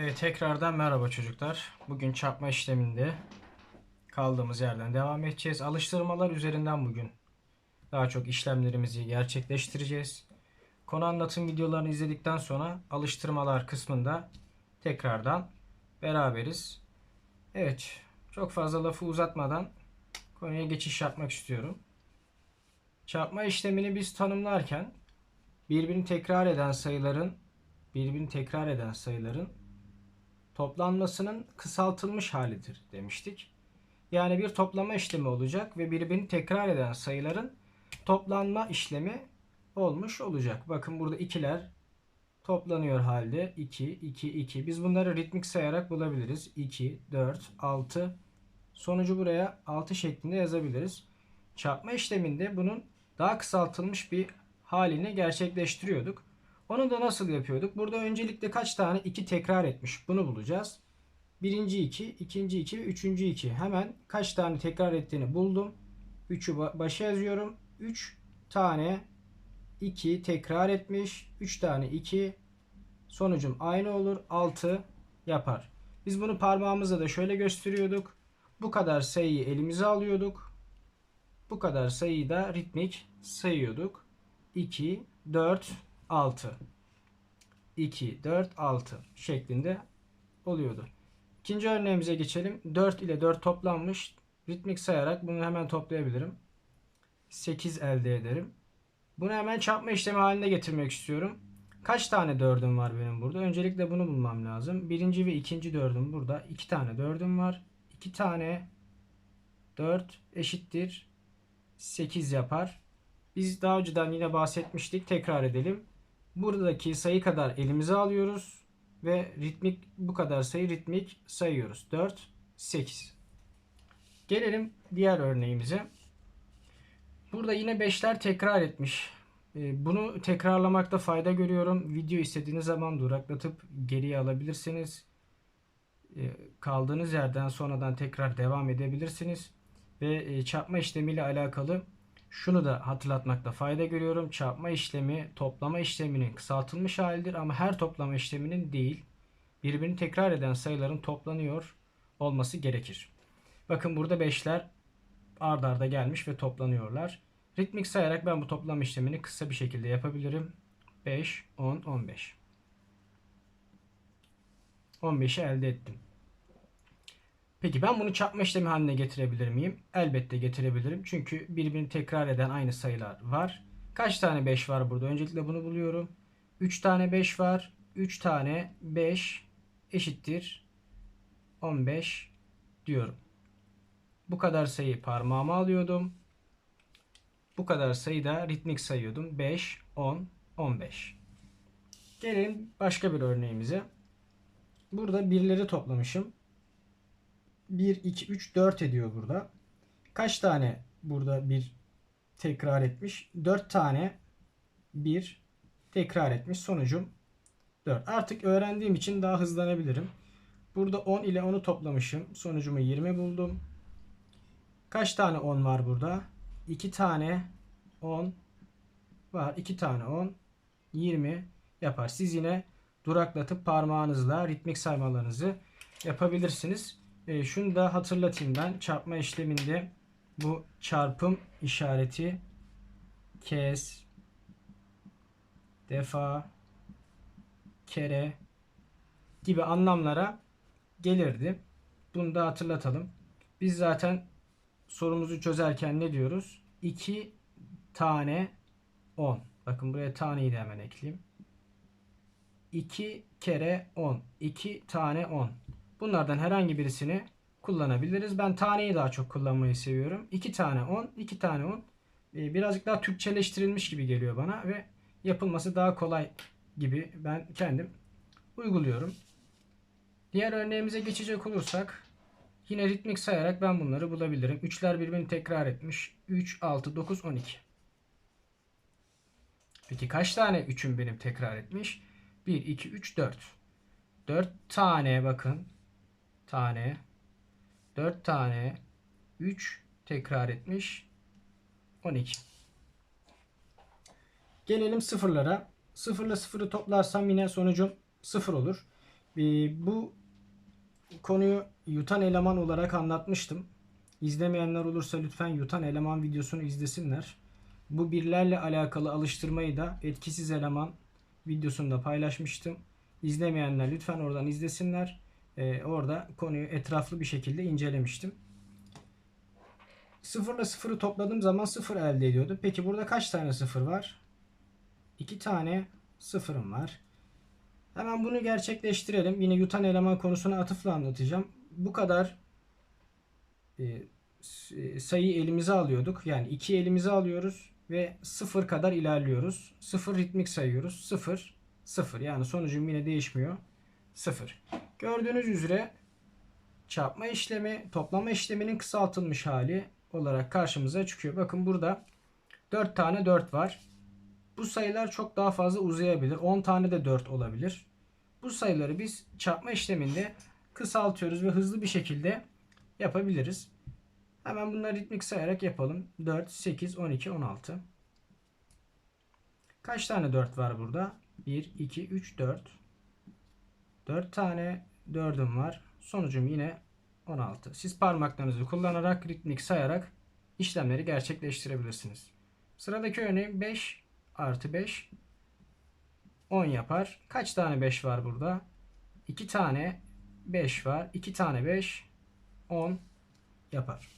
Evet tekrardan merhaba çocuklar. Bugün çarpma işleminde kaldığımız yerden devam edeceğiz. Alıştırmalar üzerinden bugün daha çok işlemlerimizi gerçekleştireceğiz. Konu anlatım videolarını izledikten sonra alıştırmalar kısmında tekrardan beraberiz. Evet çok fazla lafı uzatmadan konuya geçiş yapmak istiyorum. Çarpma işlemini biz tanımlarken birbirini tekrar eden sayıların birbirini tekrar eden sayıların toplanmasının kısaltılmış halidir demiştik. Yani bir toplama işlemi olacak ve birbirini tekrar eden sayıların toplanma işlemi olmuş olacak. Bakın burada ikiler toplanıyor halde 2, 2, 2. Biz bunları ritmik sayarak bulabiliriz. 2, 4, 6. Sonucu buraya 6 şeklinde yazabiliriz. Çarpma işleminde bunun daha kısaltılmış bir halini gerçekleştiriyorduk. Onu da nasıl yapıyorduk? Burada öncelikle kaç tane 2 tekrar etmiş bunu bulacağız. Birinci 2, ikinci 2 ve üçüncü 2. Hemen kaç tane tekrar ettiğini buldum. 3'ü başa yazıyorum. 3 tane 2 tekrar etmiş. 3 tane 2. Sonucum aynı olur. 6 yapar. Biz bunu parmağımızla da şöyle gösteriyorduk. Bu kadar sayıyı elimize alıyorduk. Bu kadar sayıyı da ritmik sayıyorduk. 2, 4, 6. 2, 4, 6 şeklinde oluyordu. İkinci örneğimize geçelim. 4 ile 4 toplanmış. Ritmik sayarak bunu hemen toplayabilirim. 8 elde ederim. Bunu hemen çarpma işlemi haline getirmek istiyorum. Kaç tane 4'üm var benim burada? Öncelikle bunu bulmam lazım. Birinci ve ikinci 4'üm burada. 2 tane 4'üm var. 2 tane 4 eşittir 8 yapar. Biz daha önceden yine bahsetmiştik. Tekrar edelim. Buradaki sayı kadar elimize alıyoruz ve ritmik bu kadar sayı ritmik sayıyoruz. 4 8. Gelelim diğer örneğimize. Burada yine 5'ler tekrar etmiş. Ee, Bunu tekrarlamakta fayda görüyorum. Video istediğiniz zaman duraklatıp geriye alabilirsiniz. Ee, Kaldığınız yerden sonradan tekrar devam edebilirsiniz. Ve e, çarpma işlemiyle alakalı şunu da hatırlatmakta fayda görüyorum. Çarpma işlemi toplama işleminin kısaltılmış halidir ama her toplama işleminin değil. Birbirini tekrar eden sayıların toplanıyor olması gerekir. Bakın burada 5'ler ard arda gelmiş ve toplanıyorlar. Ritmik sayarak ben bu toplam işlemini kısa bir şekilde yapabilirim. 5, 10, 15. 15'i elde ettim. Peki ben bunu çarpma işlemi haline getirebilir miyim? Elbette getirebilirim. Çünkü birbirini tekrar eden aynı sayılar var. Kaç tane 5 var burada? Öncelikle bunu buluyorum. 3 tane 5 var. 3 tane 5 eşittir 15 diyorum. Bu kadar sayı parmağıma alıyordum. Bu kadar sayı da ritmik sayıyordum. 5, 10, 15. Gelelim başka bir örneğimize. Burada birleri toplamışım. 1, 2, 3, 4 ediyor burada. Kaç tane burada bir tekrar etmiş? 4 tane bir tekrar etmiş. Sonucum 4. Artık öğrendiğim için daha hızlanabilirim. Burada 10 ile 10'u toplamışım. Sonucumu 20 buldum. Kaç tane 10 var burada? 2 tane 10 var. 2 tane 10 20 yapar. Siz yine duraklatıp parmağınızla ritmik saymalarınızı yapabilirsiniz. E, şunu da hatırlatayım ben. Çarpma işleminde bu çarpım işareti kes, defa, kere gibi anlamlara gelirdi. Bunu da hatırlatalım. Biz zaten sorumuzu çözerken ne diyoruz? 2 tane 10. Bakın buraya taneyi de hemen ekleyeyim. 2 kere 10. 2 tane 10. Bunlardan herhangi birisini kullanabiliriz. Ben taneyi daha çok kullanmayı seviyorum. 2 tane 10, 2 tane 10. Ee, birazcık daha Türkçeleştirilmiş gibi geliyor bana ve yapılması daha kolay gibi ben kendim uyguluyorum. Diğer örneğimize geçecek olursak yine ritmik sayarak ben bunları bulabilirim. 3'ler birbirini tekrar etmiş. 3, 6, 9, 12. Peki kaç tane 3'üm benim tekrar etmiş? 1, 2, 3, 4. 4 tane bakın tane 4 tane 3 tekrar etmiş 12. Gelelim sıfırlara. 0 ile 0'ı toplarsam yine sonucum 0 olur. Ee, bu konuyu yutan eleman olarak anlatmıştım. İzlemeyenler olursa lütfen yutan eleman videosunu izlesinler. Bu birlerle alakalı alıştırmayı da etkisiz eleman videosunda paylaşmıştım. İzlemeyenler lütfen oradan izlesinler. Ee, orada konuyu etraflı bir şekilde incelemiştim. Sıfırla sıfırı topladığım zaman sıfır elde ediyordum. Peki burada kaç tane sıfır var? İki tane sıfırım var. Hemen bunu gerçekleştirelim. Yine yutan eleman konusunu atıfla anlatacağım. Bu kadar e, sayı elimize alıyorduk. Yani 2 elimize alıyoruz ve 0 kadar ilerliyoruz. 0 ritmik sayıyoruz. 0 0 yani sonucum yine değişmiyor. 0. Gördüğünüz üzere çarpma işlemi toplama işleminin kısaltılmış hali olarak karşımıza çıkıyor. Bakın burada 4 tane 4 var. Bu sayılar çok daha fazla uzayabilir. 10 tane de 4 olabilir. Bu sayıları biz çarpma işleminde kısaltıyoruz ve hızlı bir şekilde yapabiliriz. Hemen bunları ritmik sayarak yapalım. 4, 8, 12, 16. Kaç tane 4 var burada? 1, 2, 3, 4. 4 tane 4'üm var. Sonucum yine 16. Siz parmaklarınızı kullanarak ritmik sayarak işlemleri gerçekleştirebilirsiniz. Sıradaki örneğin 5 artı 5 10 yapar. Kaç tane 5 var burada? 2 tane 5 var. 2 tane 5 10 yapar.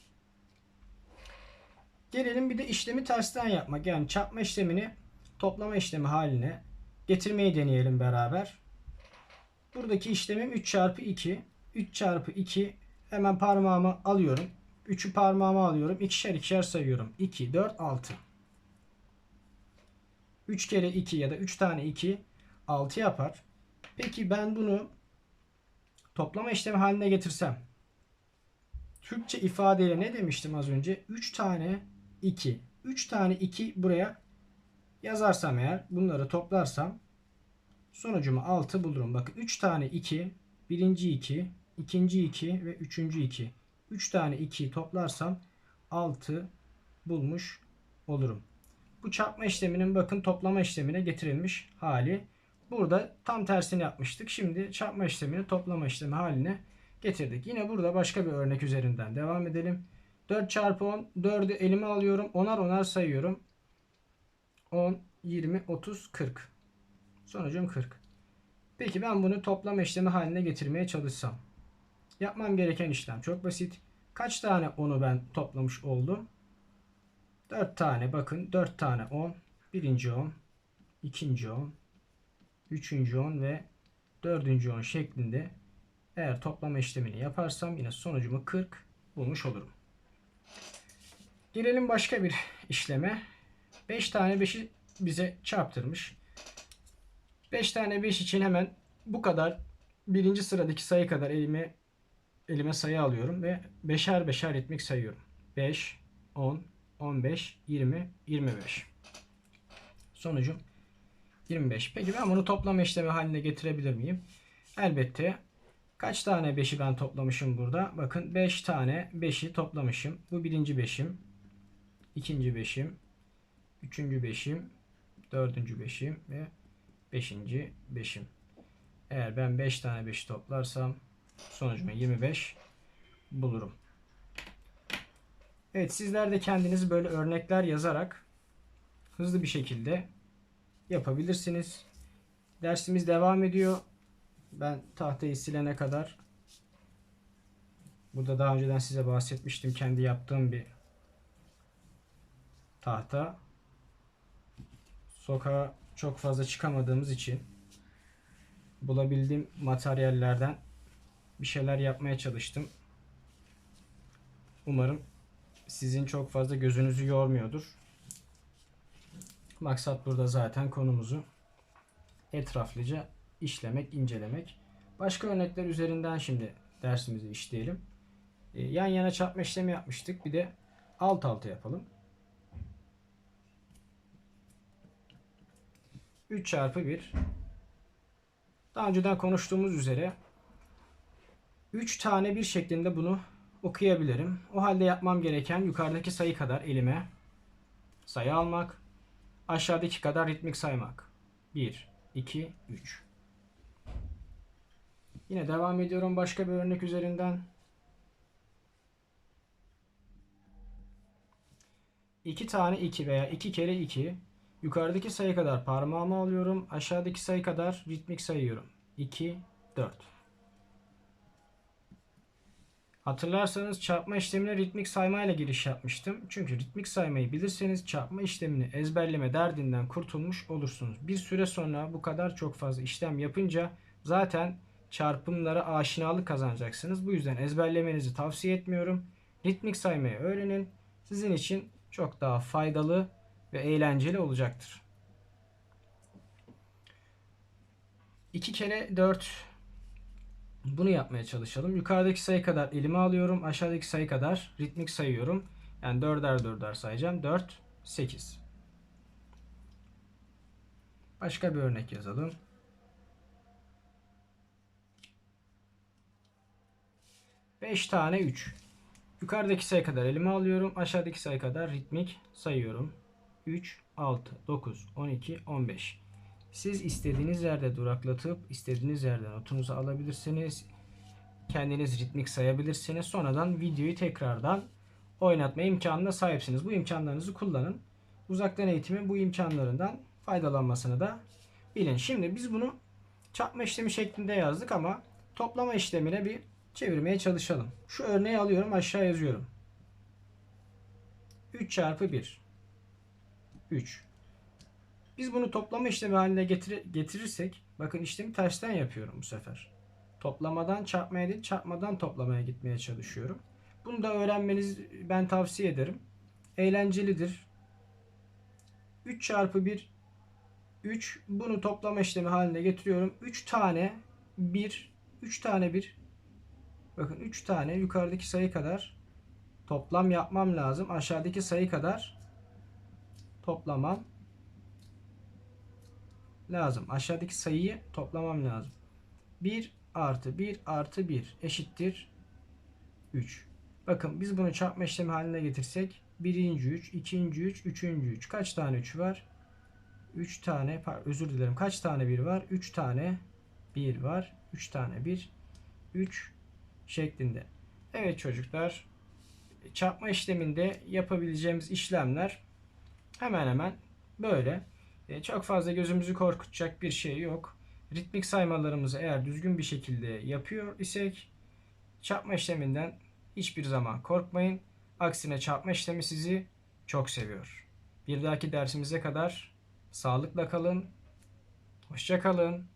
Gelelim bir de işlemi tersten yapmak. Yani çarpma işlemini toplama işlemi haline getirmeyi deneyelim beraber. Buradaki işlemim 3 çarpı 2. 3 çarpı 2 hemen parmağımı alıyorum. 3'ü parmağıma alıyorum. İkişer ikişer sayıyorum. 2, 4, 6. 3 kere 2 ya da 3 tane 2 6 yapar. Peki ben bunu toplama işlemi haline getirsem Türkçe ifadeyle ne demiştim az önce? 3 tane 2. 3 tane 2 buraya yazarsam eğer bunları toplarsam sonucumu 6 bulurum. Bakın 3 tane 2, birinci 2, ikinci 2 ve üçüncü 2. 3 tane 2'yi toplarsam 6 bulmuş olurum. Bu çarpma işleminin bakın toplama işlemine getirilmiş hali. Burada tam tersini yapmıştık. Şimdi çarpma işlemini toplama işlemi haline getirdik. Yine burada başka bir örnek üzerinden devam edelim. 4 çarpı 10. 4'ü elime alıyorum. Onar onar sayıyorum. 10, 20, 30, 40. Sonucum 40. Peki ben bunu toplama işlemi haline getirmeye çalışsam. Yapmam gereken işlem çok basit. Kaç tane 10'u ben toplamış oldum? 4 tane bakın 4 tane 10. Birinci 10, ikinci 10, üçüncü 10 ve dördüncü 10 şeklinde eğer toplama işlemini yaparsam yine sonucumu 40 bulmuş olurum. Gelelim başka bir işleme. 5 tane 5'i bize çarptırmış. 5 tane 5 için hemen bu kadar birinci sıradaki sayı kadar elime elime sayı alıyorum ve beşer beşer ritmik sayıyorum. 5, 10, 15, 20, 25. Sonucum 25. Peki ben bunu toplama işlemi haline getirebilir miyim? Elbette. Kaç tane 5'i ben toplamışım burada? Bakın 5 tane 5'i toplamışım. Bu birinci 5'im. ikinci 5'im. Üçüncü 5'im. Dördüncü 5'im ve beşinci 5'im. Eğer ben 5 tane 5'i toplarsam sonucuma 25 bulurum. Evet sizler de kendiniz böyle örnekler yazarak hızlı bir şekilde yapabilirsiniz. Dersimiz devam ediyor. Ben tahtayı silene kadar burada daha önceden size bahsetmiştim kendi yaptığım bir tahta. Sokağa çok fazla çıkamadığımız için bulabildiğim materyallerden bir şeyler yapmaya çalıştım. Umarım sizin çok fazla gözünüzü yormuyordur. Maksat burada zaten konumuzu etraflıca işlemek, incelemek. Başka örnekler üzerinden şimdi dersimizi işleyelim. Ee, yan yana çarpma işlemi yapmıştık. Bir de alt alta yapalım. 3 çarpı 1 daha önceden konuştuğumuz üzere 3 tane bir şeklinde bunu okuyabilirim. O halde yapmam gereken yukarıdaki sayı kadar elime sayı almak, aşağıdaki kadar ritmik saymak. 1, 2, 3. Yine devam ediyorum başka bir örnek üzerinden. İki tane 2 veya 2 kere 2. Yukarıdaki sayı kadar parmağımı alıyorum. Aşağıdaki sayı kadar ritmik sayıyorum. 2, 4. Hatırlarsanız çarpma işlemine ritmik saymayla giriş yapmıştım. Çünkü ritmik saymayı bilirseniz çarpma işlemini ezberleme derdinden kurtulmuş olursunuz. Bir süre sonra bu kadar çok fazla işlem yapınca zaten çarpımlara aşinalık kazanacaksınız. Bu yüzden ezberlemenizi tavsiye etmiyorum. Ritmik saymayı öğrenin. Sizin için çok daha faydalı ve eğlenceli olacaktır. 2 kere 4 bunu yapmaya çalışalım. Yukarıdaki sayı kadar elime alıyorum. Aşağıdaki sayı kadar ritmik sayıyorum. Yani dörder dörder sayacağım. 4, 8. Başka bir örnek yazalım. Beş tane 3. Yukarıdaki sayı kadar elime alıyorum. Aşağıdaki sayı kadar ritmik sayıyorum. 3, 6, 9, 12, 15. Siz istediğiniz yerde duraklatıp istediğiniz yerden notunuzu alabilirsiniz. Kendiniz ritmik sayabilirsiniz. Sonradan videoyu tekrardan oynatma imkanına sahipsiniz. Bu imkanlarınızı kullanın. Uzaktan eğitimin bu imkanlarından faydalanmasını da bilin. Şimdi biz bunu çarpma işlemi şeklinde yazdık ama toplama işlemine bir çevirmeye çalışalım. Şu örneği alıyorum aşağı yazıyorum. 3 çarpı 1. 3. Biz bunu toplama işlemi haline getir getirirsek bakın işlemi tersten yapıyorum bu sefer. Toplamadan çarpmaya değil çarpmadan toplamaya gitmeye çalışıyorum. Bunu da öğrenmenizi ben tavsiye ederim. Eğlencelidir. 3 çarpı 1 3 bunu toplama işlemi haline getiriyorum. 3 tane 1 3 tane 1 bakın 3 tane yukarıdaki sayı kadar toplam yapmam lazım. Aşağıdaki sayı kadar toplamam lazım. Aşağıdaki sayıyı toplamam lazım. 1 artı 1 artı 1 eşittir 3. Bakın biz bunu çarpma işlemi haline getirsek birinci 3, ikinci 3, üçüncü 3. Kaç tane 3 var? 3 tane, özür dilerim. Kaç tane 1 var? 3 tane 1 var. 3 tane 1, 3 şeklinde. Evet çocuklar, çarpma işleminde yapabileceğimiz işlemler hemen hemen böyle. E, çok fazla gözümüzü korkutacak bir şey yok. Ritmik saymalarımızı eğer düzgün bir şekilde yapıyor isek çarpma işleminden hiçbir zaman korkmayın. Aksine çarpma işlemi sizi çok seviyor. Bir dahaki dersimize kadar sağlıkla kalın. Hoşça kalın.